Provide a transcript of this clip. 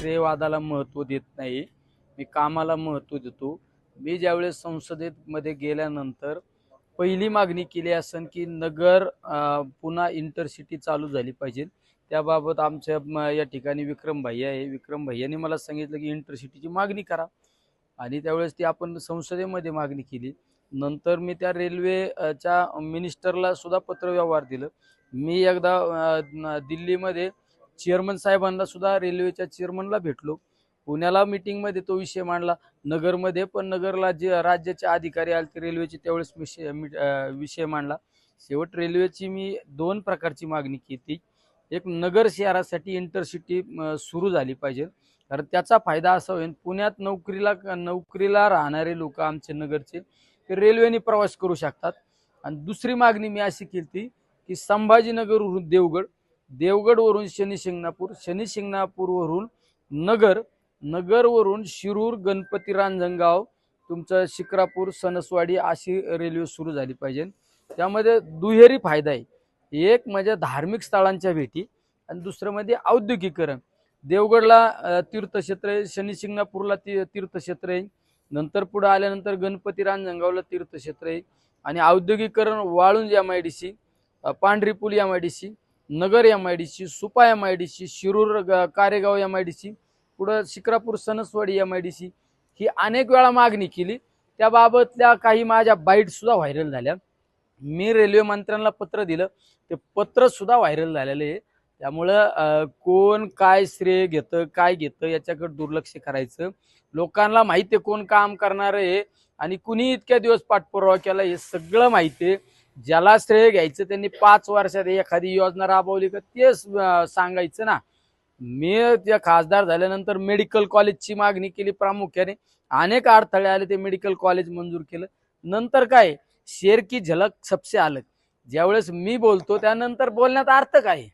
श्रेयवादाला महत्त्व देत नाही. मी कामाला महत्त्व देतो. मी ज्यावेळेस संसदेमध्ये गेल्यानंतर पहिली मागणी केली असन की नगर पुन्हा इंटरसिटी चालू झाली पाहिजे त्याबाबत आमच्या या ठिकाणी विक्रम भैया आहे. विक्रम भैयाने मला सांगितलं की इंटरसिटीची मागणी करा. आणि त्यावेळेस ती आपण संसदेमध्ये मागणी केली. नंतर मी त्या रेल्वेच्या मिनिस्टरला सुद्धा पत्रव्यवहार दिलं. मी एकदा दिल्लीमध्ये चेअरमन साहेबांना सुद्धा रेल्वेच्या चेअरमनला भेटलो. पुण्याला मिटिंगमध्ये तो विषय मांडला. नगरमध्ये पण नगरला जे राज्याचे अधिकारी आले ते रेल्वेचे त्यावेळेस विषय मी- विषय मांडला. शेवट रेल्वेची मी दोन प्रकारची मागणी केली. एक नगर शहरासाठी इंटरसिटी सुरू झाली पाहिजे. कारण त्याचा फायदा असा होईल पुण्यात नोकरीला नोकरीला राहणारे लोक आमचे नगरचे ते रेल्वेने प्रवास करू शकतात. आणि दुसरी मागणी मी अशी केली की संभाजीनगर देवगड देवगडवरून शनी शिंगणापूर शनी शिंगणापूरवरून नगर नगरवरून शिरूर गणपती रांजणगाव तुमचं शिक्रापूर सणसवाडी अशी रेल्वे सुरू झाली पाहिजे. त्यामध्ये दुहेरी फायदा आहे. एक म्हणजे धार्मिक स्थळांच्या भेटी आणि दुसरं म्हणजे औद्योगिकरण देवगडला तीर्थक्षेत्र आहे शनी शिंगणापूरला ती तीर्थक्षेत्र आहे. नंतर पुढे आल्यानंतर गणपती रांजणगावला तीर्थक्षेत्र आहे. आणि औद्योगिकरण Walunj M I D C Pandhari M I D C Nagar M I D C Supa M I D C Shirur Karegaon M I D C पुढं Shikrapur Sanaswadi M I D C ही अनेक वेळा मागणी केली. त्याबाबतल्या काही माझ्या बाईटसुद्धा viral झाल्या. मी railway मंत्र्यांना पत्र दिलं. ते पत्रसुद्धा व्हायरल झालेलं आहे. त्यामुळं कोण काय श्रेय घेतं काय घेतं याच्याकडे दुर्लक्ष करायचं. लोकांना माहिती आहे कोण काम करणार आहे. आणि कुणी इतक्या दिवस पाठपुरावा केला हे सगळं माहिती आहे. ज्याला श्रेय घ्यायचं त्यांनी पाच वर्षात एखादी योजना राबवली का तेच सांगायचं ना. मी त्या खासदार झाल्यानंतर मेडिकल कॉलेजची मागणी केली प्रामुख्याने. अनेक अडथळे आले ते मेडिकल कॉलेज मंजूर केलं. नंतर काय शेर की झलक सबसे अलग ज्यावेळेस मी बोलतो त्यानंतर बोलण्यात अर्थ काय?